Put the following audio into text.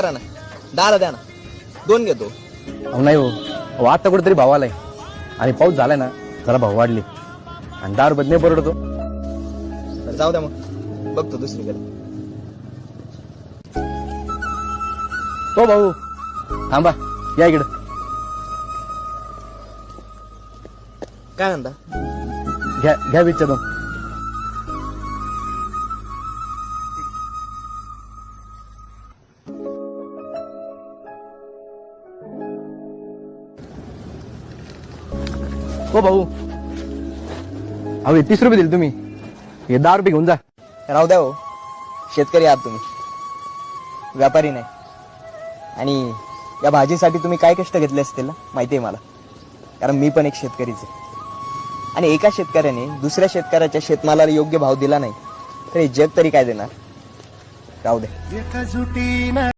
करा ना. दहाला द्या ना. दोन घेतो अहो नाही हो. अहो आता कुठेतरी भाव आलाय. आणि पाऊस झालाय ना जरा भाव वाढले. आणि दहा रुपयात नाही परवडतो. तर जाऊ द्या मग. बघतो दुसरीकडे. हो भाऊ थांबा या इकडं. काय म्हणता? घ्या घ्या विचार हो भाऊ. अहो तीस रुपये दिले तुम्ही. हे दहा रुपये घेऊन जा. राहू द्या हो. शेतकरी आहात तुम्ही. व्यापारी नाही. आणि या भाजीसाठी तुम्ही काय कष्ट घेतले असतील ना? माहिती आहे मला. कारण मी पण एक शेतकरीच आहे. आणि एका शेतकऱ्याने दुसऱ्या शेतकऱ्याच्या शेतमालाला योग्य भाव दिला नाही. तर हे जग तरी काय देणार? राहू द्या